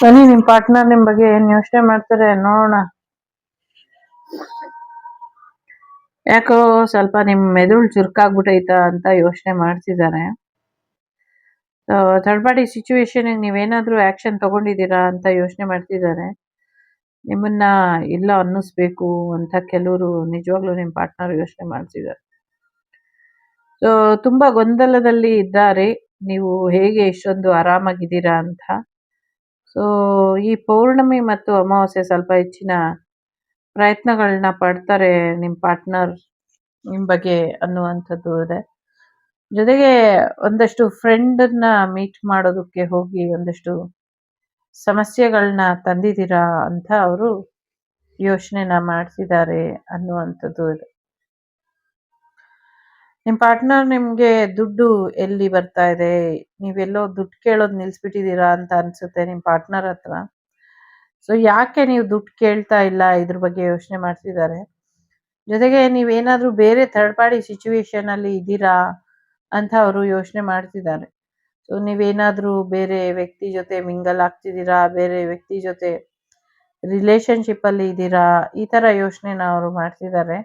ಬನ್ನಿ, ನಿಮ್ ಪಾರ್ಟ್ನರ್ ನಿಮ್ ಬಗ್ಗೆ ಏನ್ ಯೋಚನೆ ಮಾಡ್ತಾರೆ ನೋಡೋಣ. ಯಾಕೋ ಸ್ವಲ್ಪ ನಿಮ್ ಮೆದುಳು ಚುರುಕಾಗ್ಬಿಟ್ಟೈತ ಅಂತ ಯೋಚನೆ ಮಾಡ್ತಿದ್ದಾರೆ. ಥರ್ಡ್ ಪಾರ್ಟಿ ಸಿಚುವೇಶನ್ ನೀವೇನಾದ್ರೂ ಆಕ್ಷನ್ ತಗೊಂಡಿದ್ದೀರಾ ಅಂತ ಯೋಚನೆ ಮಾಡ್ತಿದ್ದಾರೆ. ನಿಮ್ಮನ್ನ ಇಲ್ಲ ಅನ್ನಿಸ್ಬೇಕು ಅಂತ ಕೆಲವರು ನಿಜವಾಗ್ಲೂ ನಿಮ್ ಪಾರ್ಟ್ನರ್ ಯೋಚನೆ ಮಾಡ್ತಿದ್ದಾರೆ. ಸೊ ತುಂಬಾ ಗೊಂದಲದಲ್ಲಿ ಇದ್ದಾರೆ. ನೀವು ಹೇಗೆ ಇಷ್ಟೊಂದು ಆರಾಮಾಗಿದ್ದೀರಾ ಅಂತ. ಸೊ ಈ ಪೌರ್ಣಮಿ ಮತ್ತು ಅಮಾವಾಸ್ಯೆ ಸ್ವಲ್ಪ ಹೆಚ್ಚಿನ ಪ್ರಯತ್ನಗಳನ್ನ ಪಡ್ತಾರೆ ನಿಮ್ಮ ಪಾರ್ಟ್ನರ್ ನಿಮ್ಮ ಬಗ್ಗೆ ಅನ್ನುವಂಥದ್ದು ಇದೆ. ಜೊತೆಗೆ ಒಂದಷ್ಟು ಫ್ರೆಂಡನ್ನ ಮೀಟ್ ಮಾಡೋದಕ್ಕೆ ಹೋಗಿ ಒಂದಷ್ಟು ಸಮಸ್ಯೆಗಳನ್ನ ತಂದಿದ್ದೀರಾ ಅಂತ ಅವರು ಯೋಚನೆನ ಮಾಡಿಸಿದ್ದಾರೆ ಅನ್ನುವಂಥದ್ದು ಇದೆ. ನಿಮ್ಮ ಪಾರ್ಟ್ನರ್ ನಿಮಗೆ ದುಡ್ಡು ಎಲ್ಲಿ ಬರ್ತಾ ಇದೆ? ನೀವೆಲ್ಲೋ ದುಡ್ಡು ಕೇಳೋದು ನಿಲ್ಲಿಸ್ಬಿಟ್ಟಿದ್ದೀರಾ ಅಂತ ಅನ್ಸುತ್ತೆ ನಿಮ್ಮ ಪಾರ್ಟ್ನರ್ ಹತ್ರ. ಸೊ ಯಾಕೆ ನೀವು ದುಡ್ಡು ಕೇಳ್ತಾ ಇಲ್ಲ ಇದ್ರ ಬಗ್ಗೆ ಯೋಚನೆ ಮಾಡ್ತಿದ್ದಾರೆ? ಜೊತೆಗೆ ನೀವೇನಾದರೂ ಬೇರೆ ಥರ್ಡ್ ಪಾರ್ಟಿ ಸಿಚುವೇಶನ್ ಅಲ್ಲಿ ಇದ್ದೀರಾ ಅಂತ ಅವರು ಯೋಚನೆ ಮಾಡ್ತಿದ್ದಾರೆ. ಸೊ ನೀವೇನಾದ್ರು ಬೇರೆ ವ್ಯಕ್ತಿ ಜೊತೆ ಮಿಂಗಲ್ ಆಗ್ತಿದ್ದೀರಾ? ಬೇರೆ ವ್ಯಕ್ತಿ ಜೊತೆ ರಿಲೇಶನ್ಶಿಪ್ ಅಲ್ಲಿ ಇದ್ದೀರಾ? ಈ ತರ ಯೋಚನೆನ ಅವರು ಮಾಡ್ತಿದ್ದಾರೆ.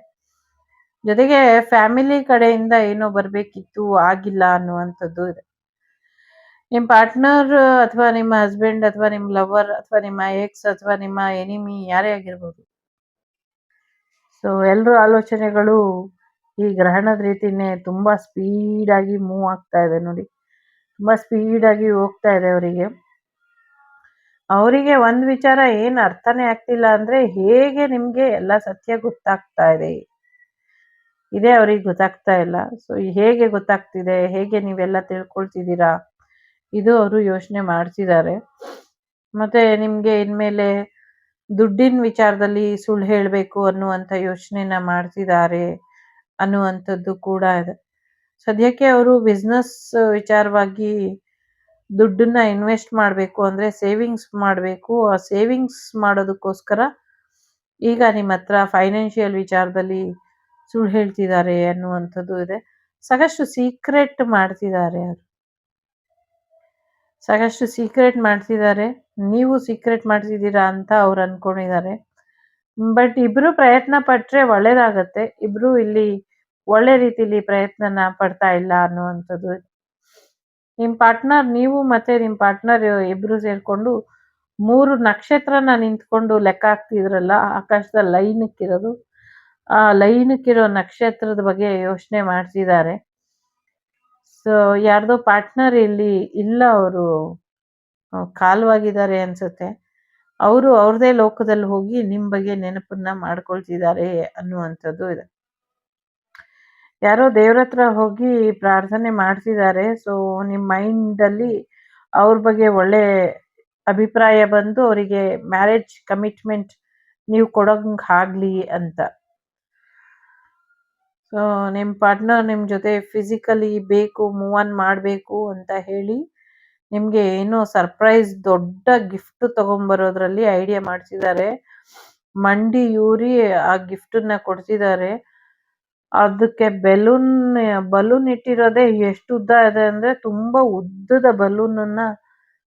ಜೊತೆಗೆ ಫ್ಯಾಮಿಲಿ ಕಡೆಯಿಂದ ಏನೋ ಬರಬೇಕಿತ್ತು, ಆಗಿಲ್ಲ ಅನ್ನುವಂಥದ್ದು ಇದೆ. ನಿಮ್ಮ ಪಾರ್ಟ್ನರ್ ಅಥವಾ ನಿಮ್ಮ ಹಸ್ಬೆಂಡ್ ಅಥವಾ ನಿಮ್ಮ ಲವರ್ ಅಥವಾ ನಿಮ್ಮ ಎಕ್ಸ್ ಅಥವಾ ನಿಮ್ಮ ಎನಿಮಿ ಯಾರೇ ಆಗಿರ್ಬೋದು. ಸೊ ಎಲ್ಲರೂ ಆಲೋಚನೆಗಳು ಈ ಗ್ರಹಣದ ರೀತಿನೇ ತುಂಬಾ ಸ್ಪೀಡ್ ಆಗಿ ಮೂವ್ ಆಗ್ತಾ ಇದೆ ನೋಡಿ. ತುಂಬಾ ಸ್ಪೀಡ್ ಆಗಿ ಹೋಗ್ತಾ ಇದೆ ಅವರಿಗೆ. ಅವರಿಗೆ ಒಂದು ವಿಚಾರ ಏನು ಅರ್ಥನೇ ಆಗ್ತಿಲ್ಲ ಅಂದ್ರೆ ಹೇಗೆ ನಿಮ್ಗೆ ಎಲ್ಲ ಸತ್ಯ ಗೊತ್ತಾಗ್ತಾ ಇದೆ. ಇದೇ ಅವ್ರಿಗೆ ಗೊತ್ತಾಗ್ತಾ ಇಲ್ಲ. ಸೊ ಹೇಗೆ ಗೊತ್ತಾಗ್ತಿದೆ? ಹೇಗೆ ನೀವೆಲ್ಲ ತಿಳ್ಕೊಳ್ತಿದ್ದೀರಾ? ಇದು ಅವರು ಯೋಚನೆ ಮಾಡ್ತಿದ್ದಾರೆ. ಮತ್ತೆ ನಿಮ್ಗೆ ಇನ್ಮೇಲೆ ದುಡ್ಡಿನ ವಿಚಾರದಲ್ಲಿ ಸುಳ್ಳು ಹೇಳಬೇಕು ಅನ್ನುವಂಥ ಯೋಚನೆನ ಮಾಡ್ತಿದ್ದಾರೆ ಅನ್ನುವಂಥದ್ದು ಕೂಡ ಇದೆ. ಸದ್ಯಕ್ಕೆ ಅವರು ಬಿಸ್ನೆಸ್ ವಿಚಾರವಾಗಿ ದುಡ್ಡನ್ನ ಇನ್ವೆಸ್ಟ್ ಮಾಡಬೇಕು ಅಂದ್ರೆ ಸೇವಿಂಗ್ಸ್ ಮಾಡಬೇಕು. ಆ ಸೇವಿಂಗ್ಸ್ ಮಾಡೋದಕ್ಕೋಸ್ಕರ ಈಗ ನಿಮ್ಮ ಹತ್ರ ಫೈನಾನ್ಷಿಯಲ್ ವಿಚಾರದಲ್ಲಿ ಸುಳ್ಳು ಹೇಳ್ತಿದ್ದಾರೆ ಅನ್ನುವಂಥದ್ದು ಇದೆ. ಸಾಕಷ್ಟು ಸೀಕ್ರೆಟ್ ಮಾಡ್ತಿದ್ದಾರೆ ಅವರು. ಸಾಕಷ್ಟು ಸೀಕ್ರೆಟ್ ಮಾಡ್ತಿದ್ದಾರೆ. ನೀವು ಸೀಕ್ರೆಟ್ ಮಾಡ್ತಿದ್ದೀರಾ ಅಂತ ಅವ್ರು ಅನ್ಕೊಂಡಿದ್ದಾರೆ. ಬಟ್ ಇಬ್ರು ಪ್ರಯತ್ನ ಪಟ್ರೆ ಒಳ್ಳೇದಾಗತ್ತೆ. ಇಬ್ರು ಇಲ್ಲಿ ಒಳ್ಳೆ ರೀತಿಲಿ ಪ್ರಯತ್ನನ ಪಡ್ತಾ ಇಲ್ಲ ಅನ್ನುವಂಥದ್ದು. ನಿಮ್ ಪಾರ್ಟ್ನರ್ ನೀವು ಮತ್ತೆ ನಿಮ್ ಪಾರ್ಟ್ನರ್ ಇಬ್ರು ಸೇರ್ಕೊಂಡು ಮೂರು ನಕ್ಷತ್ರನ ನಿಂತ್ಕೊಂಡು ಲೆಕ್ಕ ಹಾಕ್ತಿದ್ರಲ್ಲ, ಆಕಾಶದ ಲೈನಕ್ಕಿರೋದು ಆ ಲೈನಕ್ಕಿರೋ ನಕ್ಷತ್ರದ ಬಗ್ಗೆ ಯೋಚನೆ ಮಾಡ್ತಿದ್ದಾರೆ ಸೊ ಯಾರ್ದೋ ಪಾರ್ಟ್ನರ್ ಇಲ್ಲಿ ಇಲ್ಲ ಅವರು ಕಾಲವಾಗಿದ್ದಾರೆ ಅನ್ಸುತ್ತೆ. ಅವರು ಅವ್ರದೇ ಲೋಕದಲ್ಲಿ ಹೋಗಿ ನಿಮ್ ಬಗ್ಗೆ ನೆನಪನ್ನ ಮಾಡ್ಕೊಳ್ತಿದ್ದಾರೆ ಅನ್ನುವಂಥದ್ದು ಇದೆ. ಯಾರೋ ದೇವ್ರ ಹತ್ರ ಹೋಗಿ ಪ್ರಾರ್ಥನೆ ಮಾಡ್ತಿದ್ದಾರೆ ಸೊ ನಿಮ್ ಮೈಂಡ್ ಅಲ್ಲಿ ಅವ್ರ ಬಗ್ಗೆ ಒಳ್ಳೆ ಅಭಿಪ್ರಾಯ ಬಂದು ಅವರಿಗೆ ಮ್ಯಾರೇಜ್ ಕಮಿಟ್ಮೆಂಟ್ ನೀವು ಕೊಡೋಂಗೆ ಆಗ್ಲಿ ಅಂತ. ನಿಮ್ಮ ಪಾರ್ಟ್ನರ್ ನಿಮ್ಮ ಜೊತೆ ಫಿಸಿಕಲಿ ಬೇಕು ಮೂವ್ ಆನ್ ಮಾಡಬೇಕು ಅಂತ ಹೇಳಿ ನಿಮಗೆ ಏನೋ ಸರ್ಪ್ರೈಸ್ ದೊಡ್ಡ ಗಿಫ್ಟ್ ತಗೊಂಬರೋದ್ರಲ್ಲಿ ಐಡಿಯಾ ಮಾಡಿಸಿದ್ದಾರೆ. ಮಂಡಿ ಯೂರಿ ಆ ಗಿಫ್ಟನ್ನ ಕೊಡ್ತಿದ್ದಾರೆ ಅದಕ್ಕೆ ಬೆಲೂನ್ ಬಲೂನ್ ಇಟ್ಟಿರೋದೇ ಎಷ್ಟು ಉದ್ದ ಇದೆ ಅಂದ್ರೆ ತುಂಬಾ ಉದ್ದದ ಬಲೂನನ್ನ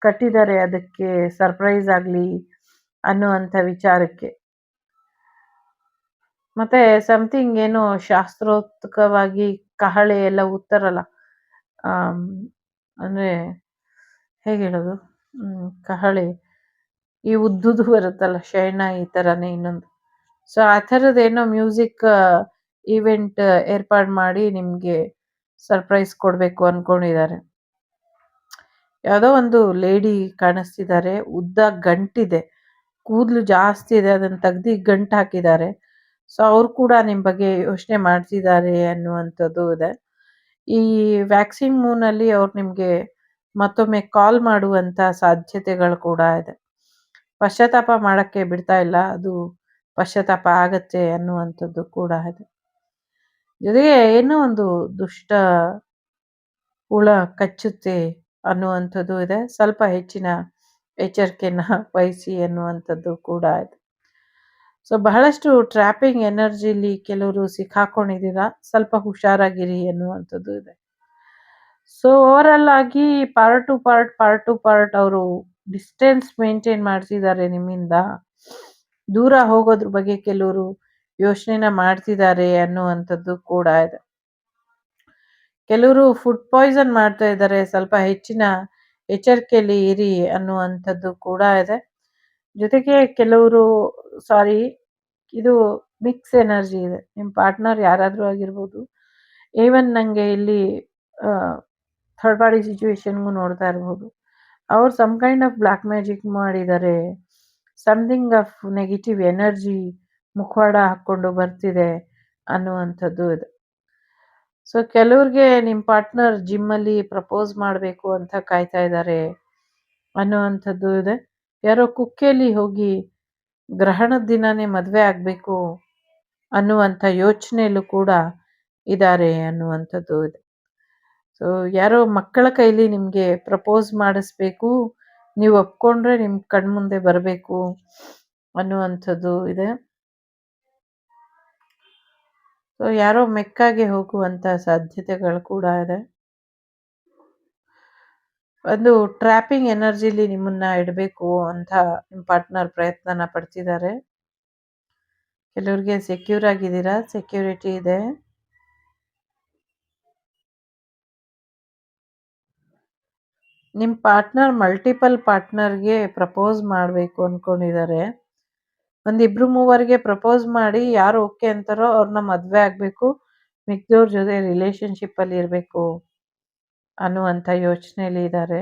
ಕಟ್ಟಿದ್ದಾರೆ. ಅದಕ್ಕೆ ಸರ್ಪ್ರೈಸ್ ಆಗಲಿ ಅನ್ನುವಂಥ ವಿಚಾರಕ್ಕೆ. ಮತ್ತೆ ಸಮಥಿಂಗ್ ಏನು ಶಾಸ್ತ್ರೋಕ್ತವಾಗಿ ಕಹಳೆ ಎಲ್ಲ ಉತ್ತರಲ್ಲ ಅಂದ್ರೆ ಹೇಗೆ ಹೇಳೋದು? ಕಹಳೆ, ಈ ಉದ್ದುದು ಬರುತ್ತಲ್ಲ, ಶಯನ ಈ ತರನೇ ಇನ್ನೊಂದು. ಸೊ ಆ ಥರದ್ದೇನೋ ಮ್ಯೂಸಿಕ್ ಈವೆಂಟ್ ಏರ್ಪಾಡು ಮಾಡಿ ನಿಮಗೆ ಸರ್ಪ್ರೈಸ್ ಕೊಡಬೇಕು ಅನ್ಕೊಂಡಿದ್ದಾರೆ. ಯಾವುದೋ ಒಂದು ಲೇಡಿ ಕಾಣಿಸ್ತಿದ್ದಾರೆ, ಉದ್ದ ಗಂಟಿದೆ. ಕೂದಲು ಜಾಸ್ತಿ ಇದೆ, ಅದನ್ನ ತೆಗ್ದು ಗಂಟು ಹಾಕಿದ್ದಾರೆ. ಸೊ ಅವ್ರು ಕೂಡ ನಿಮ್ಮ ಬಗ್ಗೆ ಯೋಚನೆ ಮಾಡ್ತಿದ್ದಾರೆ ಅನ್ನುವಂಥದ್ದು ಇದೆ. ಈ ವ್ಯಾಕ್ಸಿನ್ ಮೂನಲ್ಲಿ ಅವ್ರು ನಿಮ್ಗೆ ಮತ್ತೊಮ್ಮೆ ಕಾಲ್ ಮಾಡುವಂತ ಸಾಧ್ಯತೆಗಳು ಕೂಡ ಇದೆ. ಪಶ್ಚಾತ್ತಾಪ ಮಾಡಕ್ಕೆ ಬಿಡ್ತಾ ಇಲ್ಲ, ಅದು ಪಶ್ಚಾತ್ತಾಪ ಆಗತ್ತೆ ಅನ್ನುವಂಥದ್ದು ಕೂಡ ಇದೆ. ಜೊತೆಗೆ ಏನೋ ಒಂದು ದುಷ್ಟ ಹುಳ ಕಚ್ಚುತ್ತೆ ಅನ್ನುವಂಥದ್ದು ಇದೆ. ಸ್ವಲ್ಪ ಹೆಚ್ಚಿನ ಎಚ್ಚರಿಕೆನ ವಹಿಸಿ ಅನ್ನುವಂಥದ್ದು ಕೂಡ ಇದೆ. ಸೊ ಬಹಳಷ್ಟು ಟ್ರ್ಯಾಪಿಂಗ್ ಎನರ್ಜಿಲಿ ಕೆಲವರು ಸಿಕ್ಕಾಕೊಂಡಿದ್ದೀರಾ? ಸ್ವಲ್ಪ ಹುಷಾರಾಗಿರಿ ಅನ್ನುವಂಥದ್ದು ಇದೆ. ಸೊ ಓವರ್ ಆಲ್ ಆಗಿ part to part part to part ಅವರು ಡಿಸ್ಟೆನ್ಸ್ ಮೇಂಟೈನ್ ಮಾಡ್ತಿದ್ದಾರೆ ನಿಮ್ಮಿಂದ. ದೂರ ಹೋಗೋದ್ರ ಬಗ್ಗೆ ಕೆಲವರು ಯೋಚನೆನ ಮಾಡ್ತಿದ್ದಾರೆ ಅನ್ನುವಂಥದ್ದು ಕೂಡ ಇದೆ. ಕೆಲವರು ಫುಡ್ ಪಾಯ್ಸನ್ ಮಾಡ್ತಾ ಇದ್ದಾರೆ. ಸ್ವಲ್ಪ ಹೆಚ್ಚಿನ ಎಚ್ಚರಿಕೆಯಲ್ಲಿ ಇರಿ ಅನ್ನುವಂಥದ್ದು ಕೂಡ ಇದೆ. ಜೊತೆಗೆ ಕೆಲವರು ಸಾರಿ, ಇದು ಮಿಕ್ಸ್ ಎನರ್ಜಿ ಇದೆ. ನಿಮ್ಮ ಪಾರ್ಟ್ನರ್ ಯಾರಾದರೂ ಆಗಿರ್ಬೋದು ಈವನ್ ನನಗೆ ಇಲ್ಲಿ ಥರ್ಡ್ ಪಾರ್ಟಿ ಸಿಚುವೇಶನ್ಗೂ ನೋಡ್ತಾ ಇರ್ಬೋದು. ಅವ್ರು some kind of black magic ಮಾಡಿದ್ದಾರೆ ಸಮಥಿಂಗ್ ಆಫ್ ನೆಗೆಟಿವ್ ಎನರ್ಜಿ ಮುಖವಾಡ ಹಾಕ್ಕೊಂಡು ಬರ್ತಿದೆ ಅನ್ನುವಂಥದ್ದು ಇದೆ. ಸೊ ಕೆಲವ್ರಿಗೆ ನಿಮ್ಮ ಪಾರ್ಟ್ನರ್ ಜಿಮ್ಮಲ್ಲಿ ಪ್ರಪೋಸ್ ಮಾಡಬೇಕು ಅಂತ ಕಾಯ್ತಾ ಇದ್ದಾರೆ ಅನ್ನುವಂಥದ್ದು ಇದೆ. ಯಾರೋ ಕುಕ್ಕೆಯಲ್ಲಿ ಹೋಗಿ ಗ್ರಹಣದ ದಿನನೇ ಮದುವೆ ಆಗಬೇಕು ಅನ್ನುವಂಥ ಯೋಚನೆಯಲ್ಲೂ ಕೂಡ ಇದ್ದಾರೆ ಅನ್ನುವಂಥದ್ದು ಇದೆ. ಸೊ ಯಾರೋ ಮಕ್ಕಳ ಕೈಲಿ ನಿಮಗೆ ಪ್ರಪೋಸ್ ಮಾಡಿಸ್ಬೇಕು, ನೀವು ಒಪ್ಕೊಂಡ್ರೆ ನಿಮ್ಮ ಕಣ್ಮುಂದೆ ಬರಬೇಕು ಅನ್ನುವಂಥದ್ದು ಇದೆ. ಸೊ ಯಾರೋ ಮೆಕ್ಕಾಗೆ ಹೋಗುವಂಥ ಸಾಧ್ಯತೆಗಳು ಕೂಡ ಇದೆ. ಒಂದು ಟ್ರ್ಯಾಪಿಂಗ್ ಎನರ್ಜಿಲಿ ನಿಮ್ಮನ್ನ ಇಡಬೇಕು ಅಂತ ನಿಮ್ಮ ಪಾರ್ಟ್ನರ್ ಪ್ರಯತ್ನನ ಪಡ್ತಿದ್ದಾರೆ ಕೆಲವ್ರಿಗೆ ಸೆಕ್ಯೂರ್ ಆಗಿದ್ದೀರಾ? ಸೆಕ್ಯೂರಿಟಿ ಇದೆ. ನಿಮ್ಮ ಪಾರ್ಟ್ನರ್ ಮಲ್ಟಿಪಲ್ ಪಾರ್ಟ್ನರ್ಗೆ ಪ್ರಪೋಸ್ ಮಾಡಬೇಕು ಅಂದ್ಕೊಂಡಿದ್ದಾರೆ ಒಂದಿಬ್ರು ಮೂವರಿಗೆ ಪ್ರಪೋಸ್ ಮಾಡಿ ಯಾರು ಓಕೆ ಅಂತಾರೋ ಅವ್ರನ್ನ ಮದುವೆ ಆಗಬೇಕು, ಮಿಕ್ದವ್ರ ಜೊತೆ ರಿಲೇಶನ್ಶಿಪ್ಪಲ್ಲಿ ಇರಬೇಕು. ಅನ್ನುವಂಥ ಯೋಚನೆಯಲ್ಲಿ ಇದ್ದಾರೆ.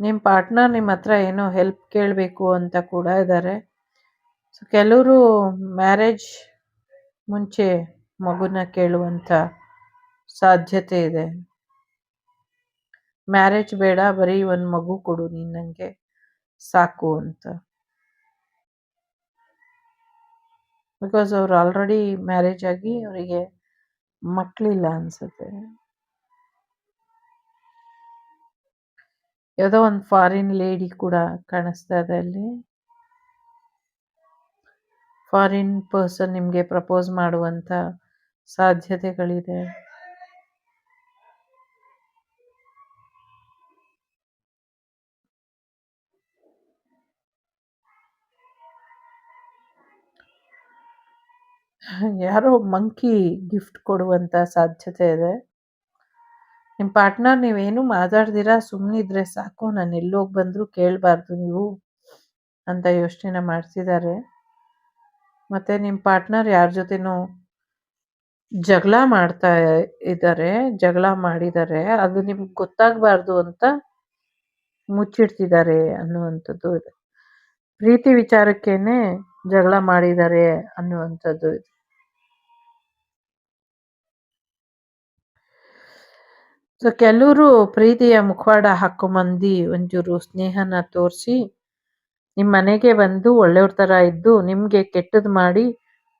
ನಿಮ್ಮ ಪಾರ್ಟ್ನರ್ ನಿಮ್ಮ ಹತ್ರ ಏನೋ ಹೆಲ್ಪ್ ಕೇಳಬೇಕು ಅಂತ ಕೂಡ ಇದ್ದಾರೆ. ಸೊ ಕೆಲವರು ಮ್ಯಾರೇಜ್ ಮುಂಚೆ ಮಗುನ ಕೇಳುವಂಥ ಸಾಧ್ಯತೆ ಇದೆ. ಮ್ಯಾರೇಜ್ ಬೇಡ, ಬರೀ ಒಂದು ಮಗು ಕೊಡು ನೀನು ನನಗೆ ಸಾಕು ಅಂತ. ಬಿಕಾಸ್ ಅವ್ರು ಆಲ್ರೆಡಿ ಮ್ಯಾರೇಜ್ ಆಗಿ ಅವರಿಗೆ ಮಕ್ಕಳಿಲ್ಲ ಅನ್ಸುತ್ತೆ. ಯಾವುದೋ ಒಂದು ಫಾರಿನ್ ಲೇಡಿ ಕೂಡ ಕಾಣಿಸ್ತಾ ಇದೆ ಅಲ್ಲಿ. ಫಾರಿನ್ ಪರ್ಸನ್ ನಿಮಗೆ ಪ್ರಪೋಸ್ ಮಾಡುವಂಥ ಸಾಧ್ಯತೆಗಳಿದೆ. ಯಾರೋ ಮಂಕಿ ಗಿಫ್ಟ್ ಕೊಡುವಂಥ ಸಾಧ್ಯತೆ ಇದೆ. ನಿಮ್ಮ ಪಾರ್ಟ್ನರ್ ನೀವೇನು ಮಾತಾಡ್ದಿರಾ? ಸುಮ್ಮನಿದ್ರೆ ಸಾಕು. ನಾನು ಎಲ್ಲೋಗಿ ಬಂದರೂ ಕೇಳಬಾರ್ದು ನೀವು ಅಂತ ಯೋಚನೆನ ಮಾಡ್ತಿದ್ದಾರೆ ಮತ್ತು ನಿಮ್ಮ ಪಾರ್ಟ್ನರ್ ಯಾರ ಜೊತೆನೂ ಜಗಳ ಮಾಡ್ತಾ ಇದ್ದಾರೆ ಜಗಳ ಮಾಡಿದ್ದಾರೆ ಅದು ನಿಮ್ಗೆ ಗೊತ್ತಾಗಬಾರ್ದು ಅಂತ ಮುಚ್ಚಿಡ್ತಿದ್ದಾರೆ ಅನ್ನುವಂಥದ್ದು ಇದೆ. ಪ್ರೀತಿ ವಿಚಾರಕ್ಕೇನೆ ಜಗಳ ಮಾಡಿದ್ದಾರೆ ಅನ್ನುವಂಥದ್ದು ಇದೆ. ಸೊ ಕೆಲವರು ಪ್ರೀತಿಯ ಮುಖವಾಡ ಹಾಕೊಂಬಂದು ಒಂಚೂರು ಸ್ನೇಹನ ತೋರಿಸಿ ನಿಮ್ಮ ಮನೆಗೆ ಬಂದು ಒಳ್ಳೆಯವ್ರ ಥರ ಇದ್ದು ನಿಮಗೆ ಕೆಟ್ಟದ್ದು ಮಾಡಿ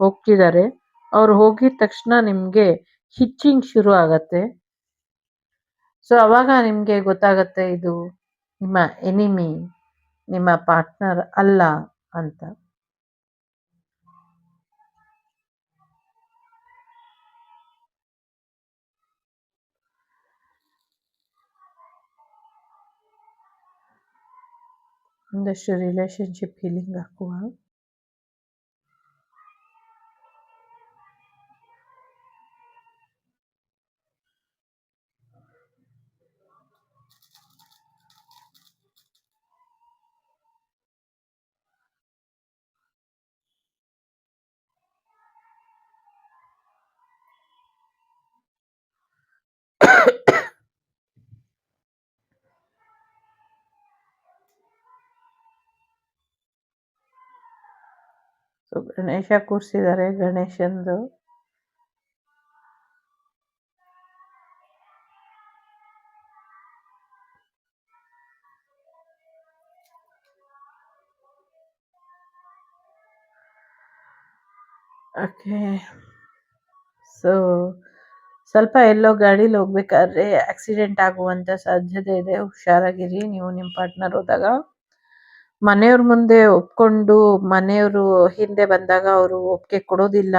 ಹೋಗ್ತಿದ್ದಾರೆ ಅವ್ರು ಹೋಗಿದ ತಕ್ಷಣ ನಿಮಗೆ ಹಿಚ್ಚಿಂಗ್ ಶುರು ಆಗತ್ತೆ. ಸೊ ಅವಾಗ ನಿಮಗೆ ಗೊತ್ತಾಗತ್ತೆ ಇದು ನಿಮ್ಮ ಎನಿಮಿ ನಿಮ್ಮ ಪಾರ್ಟ್ನರ್ ಅಲ್ಲ ಅಂತ. The relationship healing as well. So Ganesha ಕೂರಿಸಿದ್ದಾರೆ ಗಣೇಶಂದು. ಓಕೆ. ಸೊ, ಸ್ವಲ್ಪ ಎಲ್ಲೋ ಗಾಡೀಲಿ ಹೋಗ್ಬೇಕಾದ್ರೆ ಆಕ್ಸಿಡೆಂಟ್ ಆಗುವಂಥ ಸಾಧ್ಯತೆ ಇದೆ. ಹುಷಾರಾಗಿರಿ, ನೀವು ನಿಮ್ಮ ಪಾರ್ಟ್ನರ್ ಹೋದಾಗ. ಮನೆಯವ್ರ ಮುಂದೆ ಒಪ್ಕೊಂಡು ಮನೆಯವರು ಹಿಂದೆ ಬಂದಾಗ ಅವರು ಒಪ್ಪಿಗೆ ಕೊಡೋದಿಲ್ಲ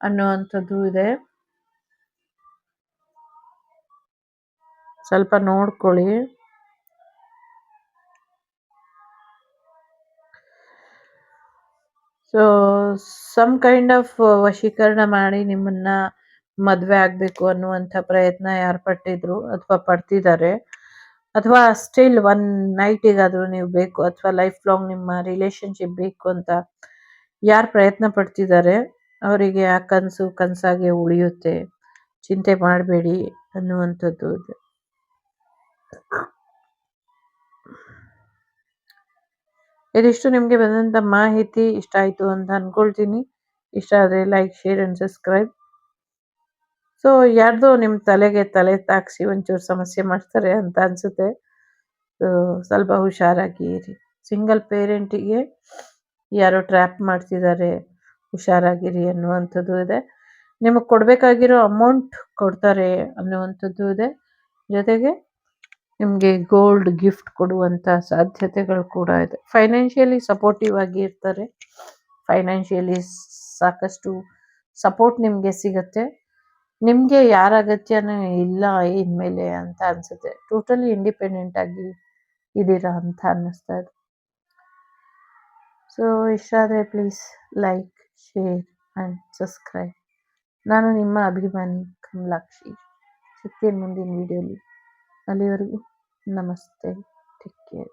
ಅನ್ನುವಂಥದ್ದು ಇದೆ. ಸ್ವಲ್ಪ ನೋಡ್ಕೊಳ್ಳಿ. ಸೊ ಸಮ್ ಕೈಂಡ್ ಆಫ್ ವಶೀಕರಣ ಮಾಡಿ ನಿಮ್ಮನ್ನ ಮದುವೆ ಆಗ್ಬೇಕು ಅನ್ನುವಂಥ ಪ್ರಯತ್ನ ಯಾರು ಪಟ್ಟಿದ್ರು ಅಥವಾ ಪಡ್ತಿದ್ದಾರೆ? ಅಥವಾ ಸ್ಟಿಲ್ ಒನ್ ನೈಟಿಗಾದರೂ ನೀವು ಬೇಕು ಅಥವಾ ಲೈಫ್ ಲಾಂಗ್ ನಿಮ್ಮ ರಿಲೇಶನ್ಶಿಪ್ ಬೇಕು ಅಂತ ಯಾರು ಪ್ರಯತ್ನ ಪಡ್ತಿದ್ದಾರೆ ಅವರಿಗೆ ಆ ಕನಸು ಕನಸಾಗೆ ಉಳಿಯುತ್ತೆ. ಚಿಂತೆ ಮಾಡಬೇಡಿ ಅನ್ನುವಂಥದ್ದು ಇದೆ. ಇದಿಷ್ಟು ನಿಮಗೆ ಬಂದಂಥ ಮಾಹಿತಿ ಇಷ್ಟ ಆಯಿತು ಅಂತ ಅಂದ್ಕೊಳ್ತೀನಿ ಇಷ್ಟ ಆದರೆ like share and subscribe so ಯಾರ್ದೋ ನಿಮ್ಮ ತಲೆಗೆ ತಲೆ ತಾಕ್ಸಿ ಒಂಚೂರು ಸಮಸ್ಯೆ ಮಾಡ್ತಾರೆ ಅಂತ ಅನ್ಸುತ್ತೆ. ಸ್ವಲ್ಪ ಹುಷಾರಾಗಿ ಇರಿ. ಸಿಂಗಲ್ ಪೇರೆಂಟಿಗೆ ಯಾರೋ ಟ್ರ್ಯಾಪ್ ಮಾಡ್ತಿದ್ದಾರೆ, ಹುಷಾರಾಗಿರಿ ಅನ್ನುವಂಥದ್ದು ಇದೆ. ನಿಮಗೆ ಕೊಡಬೇಕಾಗಿರೋ ಅಮೌಂಟ್ ಕೊಡ್ತಾರೆ ಅನ್ನುವಂಥದ್ದು ಇದೆ. ಜೊತೆಗೆ ನಿಮಗೆ ಗೋಲ್ಡ್ ಗಿಫ್ಟ್ ಕೊಡುವಂಥ ಸಾಧ್ಯತೆಗಳು ಕೂಡ ಇದೆ. ಫೈನಾನ್ಷಿಯಲಿ ಸಪೋರ್ಟಿವ್ ಆಗಿ ಇರ್ತಾರೆ. ಫೈನಾನ್ಷಿಯಲಿ ಸಾಕಷ್ಟು ಸಪೋರ್ಟ್ ನಿಮಗೆ ಸಿಗುತ್ತೆ. ನಿಮಗೆ ಯಾರ ಅಗತ್ಯನೂ ಇಲ್ಲ ಇನ್ಮೇಲೆ ಅಂತ ಅನ್ಸುತ್ತೆ. ಟೋಟಲಿ ಇಂಡಿಪೆಂಡೆಂಟ್ ಆಗಿ ಇದ್ದೀರಾ ಅಂತ ಅನ್ನಿಸ್ತಾ ಇದೆ. ಸೊ ಇಷ್ಟ please like share and subscribe ನಾನು ನಿಮ್ಮ ಅಭಿಮಾನಿ ಕಮಲಾಕ್ಷಿ. ಸಿಗ್ತೀನಿ ಮುಂದಿನ ವಿಡಿಯೋಲಿ ಅಲ್ಲಿವರೆಗೂ ನಮಸ್ತೆ. Take care